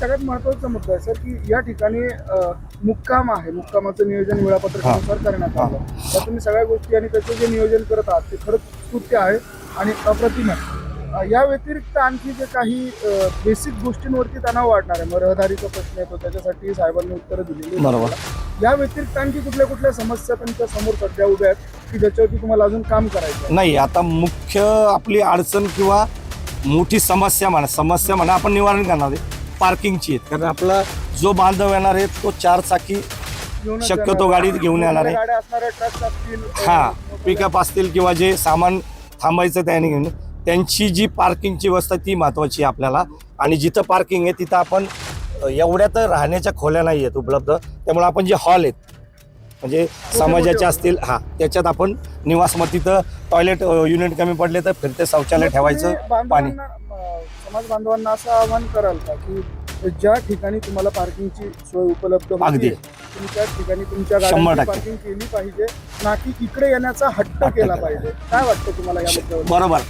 सगळ्यात महत्त्वाचा मुद्दा आहे सर की या ठिकाणी मुक्काम आहे. मुक्कामाचं नियोजन वेळापत्रकानुसार करण्यात आलं. तर तुम्ही सगळ्या गोष्टी आणि त्याचं जे नियोजन करत आहात ते खरंच स्तुत्य आहे आणि अप्रतिम आहे. या व्यतिरिक्त आणखी जे काही बेसिक गोष्टींवरती तणाव वाढणार आहे. मग रहदारीचा प्रश्न येतो त्याच्यासाठी साहेबांनी उत्तरं दिलेली. बरोबर. या व्यतिरिक्त आणखी कुठल्या कुठल्या समस्या तुमच्यासमोर सध्या उभ्या आहेत की ज्याच्यावरती तुम्हाला अजून काम करायचं नाही आता मुख्य आपली अडचण किंवा मोठी समस्या म्हणा समस्या म्हणा आपण निवारण करणार आहे. पार्किंगची आहेत कारण आपला जो बांधव येणार आहे तो चार चाकी शक्यतो. गाडीत घेऊन येणार आहे. हा पिकअप असतील किंवा जे सामान थांबायचं त्याने घेऊन त्यांची जी पार्किंगची व्यवस्था ती महत्वाची आहे आपल्याला आणि जिथं पार्किंग आहे तिथं आपण एवढ्या तर राहण्याच्या खोल्या नाही आहेत उपलब्ध त्यामुळे आपण जे हॉल आहेत म्हणजे समाजाचे असतील हा त्याच्यात आपण निवास मग तिथं टॉयलेट युनिट कमी पडले तर फिरते शौचालय ठेवायचं पाणी समाज बांधवांना असं आवाहन कराल का की ज्या ठिकाणी तुम्हाला पार्किंगची सोय उपलब्ध अगदी. त्या ठिकाणी तुमच्या. पार्किंग केली पाहिजे ना की इकडे येण्याचा हट्ट केला. पाहिजे काय वाटतं तुम्हाला या बरोबर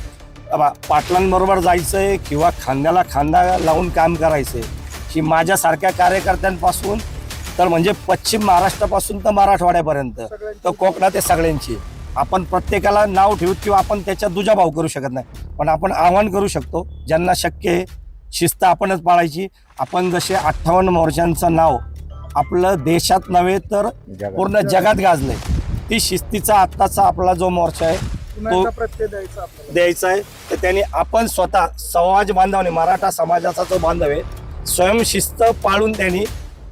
पाटलांबरोबर जायचंय किंवा खांद्याला खांदा लावून काम करायचंय ही माझ्यासारख्या कार्यकर्त्यांपासून तर म्हणजे पश्चिम महाराष्ट्रापासून तर मराठवाड्यापर्यंत. तर कोकणात आहे सगळ्यांची. आपण प्रत्येकाला नाव ठेवू किंवा आपण त्याच्यात दुजाभाव करू शकत नाही. पण आपण आव्हान करू शकतो ज्यांना शक्य आहे शिस्त आपणच पाळायची. आपण जसे अठ्ठावन्न मोर्चांचं नाव आपलं देशात नव्हे तर पूर्ण जगात गाजलंय. ती शिस्तीचा आत्ताचा आपला जो मोर्चा आहे तो- द्यायचं आहे. तर त्यांनी आपण स्वतः समाज बांधवाने मराठा समाजाचा जो बांधव आहे स्वयंशिस्त पाळून त्यांनी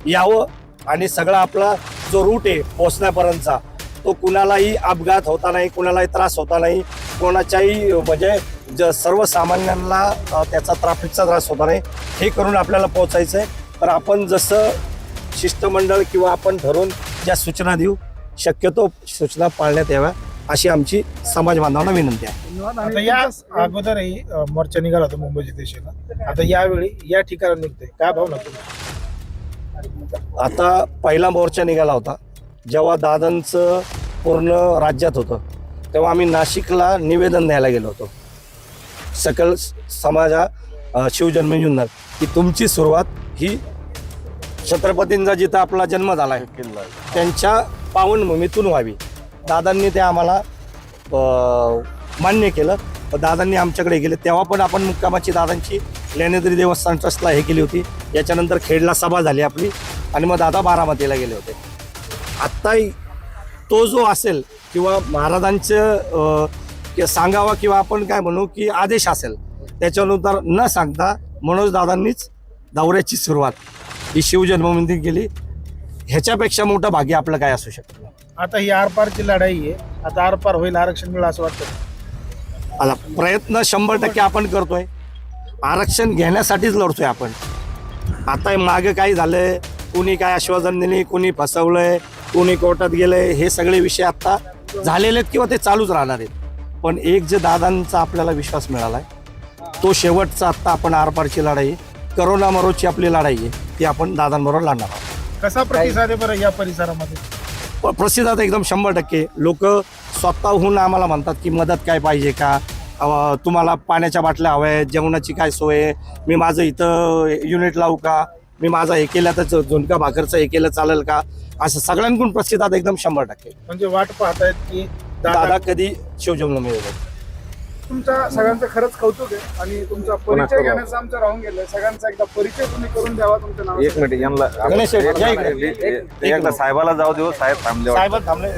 यावं. आणि सगळा आपला जो रूट आहे पोचण्यापर्यंतचा तो कुणालाही अपघात होता नाही कुणालाही त्रास होता नाही कोणाच्याही म्हणजे ज सर्वसामान्यांना त्याचा ट्रॅफिकचा त्रास होता नाही हे करून आपल्याला पोचायचं आहे तर आपण जसं शिष्टमंडळ किंवा आपण ठरवून ज्या सूचना देऊ शक्यतो सूचना पाळण्यात याव्या अशी आमची समाज बांधवांना विनंती आहे. आता या अगोदरही मोर्चा निघाला होता मुंबईच्या दिशेला आता यावेळी या ठिकाणी निघतोय. काय भावना तुम्ही आता पहिला मोर्चा निघाला होता जेव्हा दादांचं पूर्ण राज्यात होतं तेव्हा आम्ही नाशिकला निवेदन द्यायला गेलो होतो. सकल समाजा अ, शिवजन्मयुंदर की तुमची सुरुवात ही छत्रपतींचा जिथं आपला जन्म झाला आहे त्यांच्या पावनभूमीतून व्हावी. दादांनी ते आम्हाला मान्य केलं. दादांनी आमच्याकडे गेले. तेव्हा पण आपण मुक्कामाची दादांची ज्ञानेद्री देवस्थान ट्रस्टला हे केली होती. याच्यानंतर खेडला सभा झाली आपली. आणि मग दादा बारामतीला गेले होते. आत्ताही तो जो असेल किंवा महाराजांचं कि- सांगावा किंवा आपण काय म्हणू की आदेश असेल त्याच्यानुसार न सांगता मनोज दादांनीच दौऱ्याची सुरुवात ही शिवजन्मभूमी केली. ह्याच्यापेक्षा मोठं भाग्य आपलं काय असू शकतं आता ही आरपारची लढाई आहे. आता आरपार होईल आरक्षण मिळेल असं वाटतं. आता प्रयत्न शंभर टक्के आपण करतोय. आरक्षण घेण्यासाठीच लढतोय आपण. आता मागे काय झालंय कुणी काय आश्वासन दिले कुणी फसवलंय कुणी कोर्टात गेलंय हे सगळे विषय आता झालेले आहेत किंवा ते चालूच राहणार आहेत. पण एक जे दादांचा आपल्याला विश्वास मिळालाय तो शेवटचा आत्ता आपण आरपारची लढाई करोना मरोची आपली लढाई आहे ती आपण दादांबरोबर लढणार आहोत. कसा प्रतिसाद आहे बरं या परिसरामध्ये? प- प्रसिद्धात एकदम शंभर टक्के. लोक स्वतःहून आम्हाला म्हणतात की मदत काय पाहिजे का? अ, तुम्हाला पाण्याच्या बाटल्या हव्या आहेत जेवणाची काय सोय आहे? मी माझं इथं युनिट लावू का? मी माझा हे केलं तर झुणका भाकरचं हे केलं चालेल का? असं सगळ्यांकडून प्रसिद्धात एकदम शंभर टक्के. म्हणजे वाट पाहतायत की दादा कधी शिवजन्म मिळवतो तुमच्या सगळ्यांचं खरंच कौतुक आहे आणि तुमचा परिचय घेण्याचं आमचं राहून गेलं सगळ्यांचा एकदा परिचय तुम्ही करून द्यावा तुमच्या नावाचा एक मिनिट यांना गणेश एकदा साहेबाला जाऊ देऊ साहेब थांबले साहेब थांबले